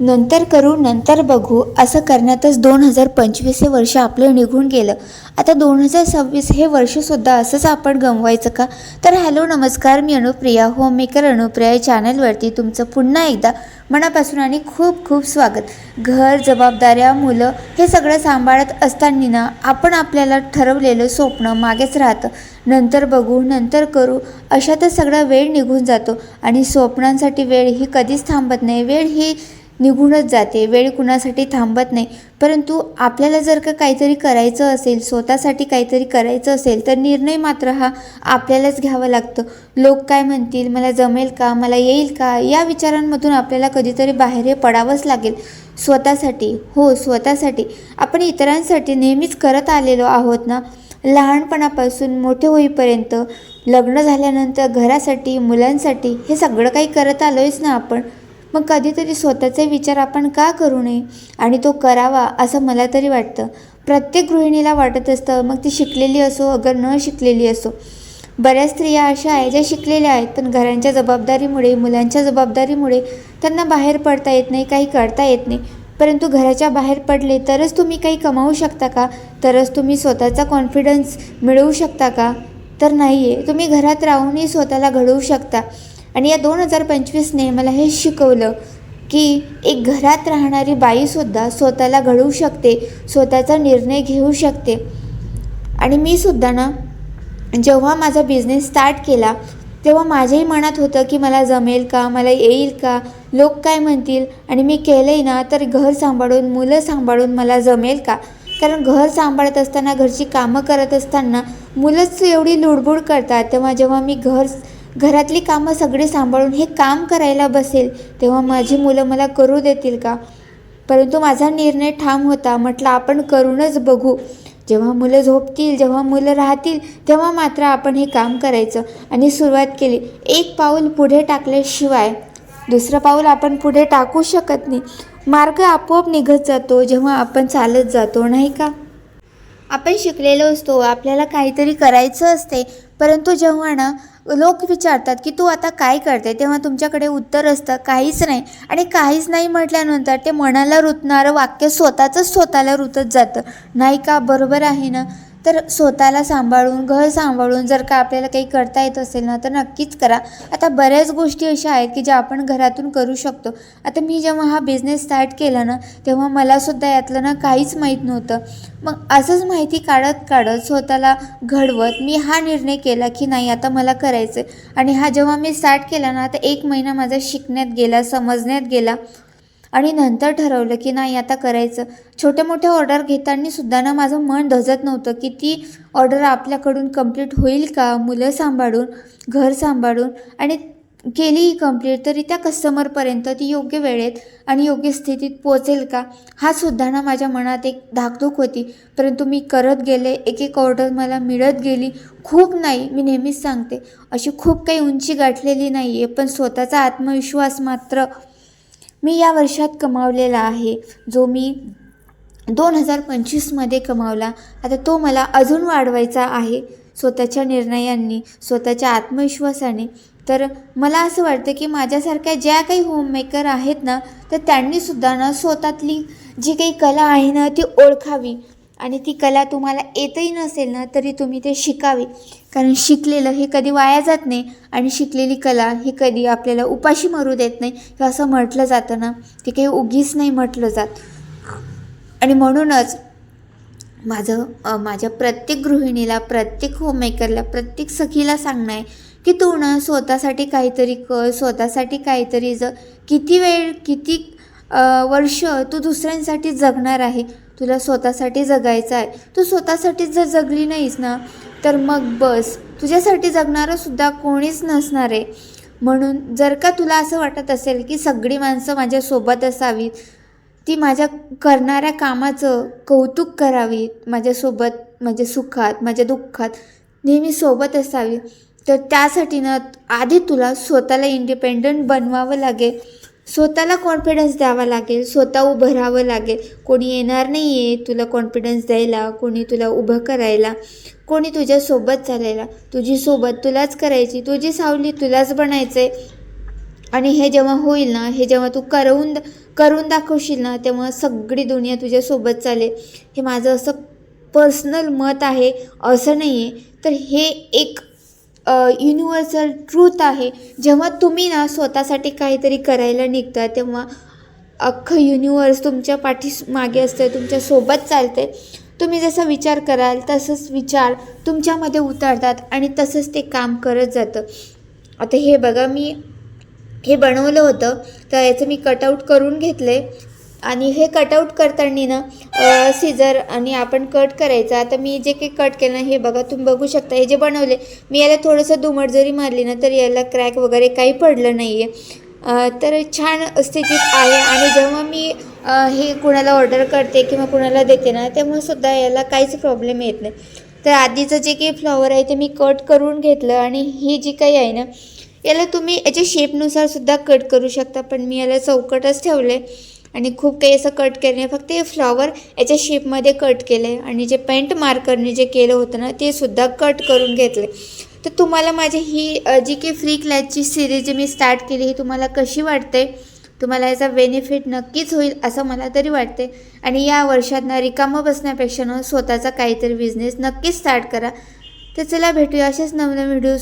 नंतर करू नंतर बघू असं करण्यातच दोन हजार पंचवीस हे वर्ष आपलं निघून गेलं. आता दोन हजार सव्वीस हे वर्षसुद्धा असंच आपण गमवायचं का? तर हॅलो नमस्कार मी अनुप्रिया होममेकर अनुप्रिया या चॅनलवरती तुमचं पुन्हा एकदा मनापासून आणि खूप खूप स्वागत. घर जबाबदाऱ्या मुलं हे सगळं सांभाळत असताना ना आपण आपल्याला ठरवलेलं स्वप्न मागेच राहतं. नंतर बघू नंतर करू अशातच सगळा वेळ निघून जातो. आणि स्वप्नांसाठी वेळ ही कधीच थांबत नाही. वेळ ही निघूनच जाते. वेळ कुणासाठी थांबत नाही. परंतु आपल्याला जर का काहीतरी करायचं असेल स्वतःसाठी काहीतरी करायचं असेल तर निर्णय मात्र हा आपल्यालाच घ्यावा लागतं. लोक काय म्हणतील? मला जमेल का? मला येईल का? या विचारांमधून आपल्याला कधीतरी बाहेर हे पडावंच लागेल. स्वतःसाठी. हो स्वतःसाठी. आपण इतरांसाठी नेहमीच करत आलेलो आहोत ना? लहानपणापासून मोठे होईपर्यंत लग्न झाल्यानंतर घरासाठी मुलांसाठी हे सगळं काही करत आलो आहेच ना आपण? मग कधीतरी स्वतःचे विचार आपण का करू नये आणि तो करावा असं मला तरी वाटतं. प्रत्येक गृहिणीला वाटत असतं मग ती शिकलेली असो अगर न शिकलेली असो. बऱ्याच स्त्रिया अशा आहेत ज्या शिकलेल्या आहेत पण घरांच्या जबाबदारीमुळे मुलांच्या जबाबदारीमुळे त्यांना बाहेर पडता येत नाही काही करता येत नाही. परंतु घराच्या बाहेर पडले तरच तुम्ही काही कमावू शकता का? तरच तुम्ही स्वतःचा कॉन्फिडन्स मिळवू शकता का? तर नाही आहे तुम्ही घरात राहूनही स्वतःला घडवू शकता. आणि या दोन हजार पंचवीसने मला हे शिकवलं की एक घरात राहणारी बाईसुद्धा स्वतःला घडवू शकते स्वतःचा निर्णय घेऊ शकते. आणि मी सुद्धा ना जेव्हा माझा बिझनेस स्टार्ट केला तेव्हा माझ्याही मनात होतं की मला जमेल का मला येईल का? लोक काय म्हणतील? आणि मी केलंही ना तर घर सांभाळून मुलं सांभाळून मला जमेल का? कारण घर सांभाळत असताना घरची कामं करत असताना मुलंच एवढी लुडबुड करतात. तेव्हा जेव्हा मी घर घरातली कामं सगळी सांभाळून हे काम करायला बसेल तेव्हा माझी मुलं मला करू देतील का? परंतु माझा निर्णय ठाम होता. म्हटलं आपण करूनच बघू. जेव्हा मुलं झोपतील जेव्हा मुलं राहतील तेव्हा मात्र आपण हे काम करायचं. आणि सुरुवात केली. एक पाऊल पुढे टाकल्याशिवाय दुसरं पाऊल आपण पुढे टाकू शकत नाही. मार्ग आपोआप निघत जातो जेव्हा आपण चालत जातो नाही का? आपण शिकलेलो असतो आपल्याला काहीतरी करायचं असते. परंतु जेव्हा ना लोक विचारतात की तू आता काय करते? तेव्हा तुमच्याकडे उत्तर असतं काहीच नाही. आणि काहीच नाही म्हटल्यानंतर ते मनाला रुतणारं वाक्य स्वतःचंच स्वतःला रुतत जातं. नाही का? बरोबर आहे ना? तर स्वतःला सांभाळून घर सांभाळून जर का आपल्याला काही करता येत असेल ना तर नक्कीच करा. आता बऱ्याच गोष्टी अशा आहेत की ज्या आपण घरातून करू शकतो. आता मी जेव्हा हा बिझनेस स्टार्ट केला ना तेव्हा मलासुद्धा यातलं ना काहीच माहीत नव्हतं. मग असंच माहिती काढत काढत स्वतःला घडवत मी हा निर्णय केला की नाही आता मला करायचं आहे आणि हा जेव्हा मी स्टार्ट केला ना आता एक महिना माझा शिकण्यात गेला समजण्यात गेला. आणि नंतर ठरवलं की नाही आता करायचं. छोट्या मोठ्या ऑर्डर घेताना सुद्धा ना माझं मन धजत नव्हतं की ती ऑर्डर आपल्याकडून कंप्लीट होईल का? मुलं सांभाळून घर सांभाळून आणि केली कंप्लीट तरी त्या कस्टमरपर्यंत ती योग्य वेळेत आणि योग्य स्थितीत पोचेल का? हा सुद्धा ना माझ्या मनात एक धाकधूक होती. परंतु मी करत गेले एक एक ऑर्डर मला मिळत गेली. खूप नाही मी नेहमीच सांगते. अशी खूप काही उंची गाठलेली नाही आहे पण स्वतःचा आत्मविश्वास मात्र मी या वर्षात कमावलेला आहे. जो मी दोन हजार पंचवीसमध्ये कमावला. आता तो मला अजून वाढवायचा आहे. स्वतःच्या निर्णयांनी स्वतःच्या आत्मविश्वासाने. तर मला असं वाटतं की माझ्यासारख्या ज्या काही होममेकर आहेत ना तर त्यांनीसुद्धा ना स्वतःतली जी काही कला आहे ना ती ओळखावी. आणि ती कला तुम्हाला येतही नसेल ना तरी तुम्ही ते शिकावे. कारण शिकलेलं हे कधी वाया जात नाही आणि शिकलेली कला ही कधी आपल्याला उपाशी मरू देत नाही. हे असं म्हटलं जातं ना ते काही उगीच नाही म्हटलं जात. आणि म्हणूनच माझं माझ्या प्रत्येक गृहिणीला प्रत्येक होममेकरला प्रत्येक सखीला सांगणं आहे की तू ना स्वतःसाठी काहीतरी कर स्वतःसाठी काहीतरी ज किती वेळ किती वर्ष तू दुसऱ्यांसाठी जगणार आहे? तुला स्वतःसाठी जगायचं आहे. तू स्वतःसाठीच जर जगली नाहीस ना तर मग बस. तुझ्यासाठी जगणारंसुद्धा कोणीच नसणार आहे. म्हणून जर का तुला असं वाटत असेल की सगळी माणसं माझ्यासोबत असावीत ती माझ्या करणाऱ्या कामाचं कौतुक करावीत माझ्यासोबत माझ्या सुखात माझ्या दुःखात नेहमी सोबत असावी तर त्यासाठी ना आधी तुला स्वतःला इंडिपेंडंट बनवावं लागेल. स्वतःला कॉन्फिडन्स द्यावा लागेल स्वतः उभं राहावं लागेल. कोणी येणार नाही आहे तुला कॉन्फिडन्स द्यायला कोणी तुला उभं करायला कोणी तुझ्यासोबत चालायला. तुझी सोबत तुलाच करायची तुझी सावली तुलाच बनायचं आहे आणि हे जेव्हा होईल ना हे जेव्हा तू करवून करून दाखवशील ना तेव्हा सगळी दुनिया तुझ्यासोबत चालेल. हे माझं असं पर्सनल मत आहे असं नाही आहे तर हे एक युनिव्हर्सल ट्रूथ आहे. जेव्हा तुम्ही ना स्वतःसाठी काहीतरी करायला निघता तेव्हा अख्खं युनिवर्स तुमच्या पाठी मागे असतं तुमच्यासोबत चालते तुम्ही जसा विचार कराल तसंच विचार तुमच्यामध्ये उतरतात आणि तसंच ते काम करत जातं. आता हे बघा मी हे बनवलं होतं तर याचं मी कटआउट करून घेतले आणि हे कटआउट करताना ना सीझर आणि आपण कट करायचं. आता मी जे काही कट केलं हे बघा तुम्ही बघू शकता. हे जे बनवले मी याला थोडंसं दुमट जरी मारली ना तर याला क्रॅक वगैरे काही पडलं नाही आहे तर छान स्थितीत आहे. आणि जेव्हा मी हे कुणाला ऑर्डर करते किंवा कुणाला देते ना तेव्हा सुद्धा याला काहीच प्रॉब्लेम येत नाही. तर आधीचं जे काही फ्लॉवर आहे ते मी कट करून घेतलं. आणि ही जी काही आहे ना याला तुम्ही याच्या शेपनुसार सुद्धा कट करू शकता. पण मी याला चौकटच ठेवले आणि खूप काही असं कट केलं नाही. फक्त हे फ्लॉवर याच्या शेपमध्ये कट केलं आहे आणि जे पेंट मार्करने जे केलं होतं ना ते सुद्धा कट करून घेतले तर तुम्हाला माझी ही जी काही फ्री क्लॅचची सिरीज जी मी स्टार्ट केली ही तुम्हाला कशी वाटते? तुम्हाला याचा बेनिफिट नक्कीच होईल असं मला तरी वाटते. आणि या वर्षात ना रिकामं बसण्यापेक्षा ना स्वतःचा काहीतरी बिझनेस नक्कीच स्टार्ट करा. तर चला भेटूया असेच नवनवीन व्हिडिओ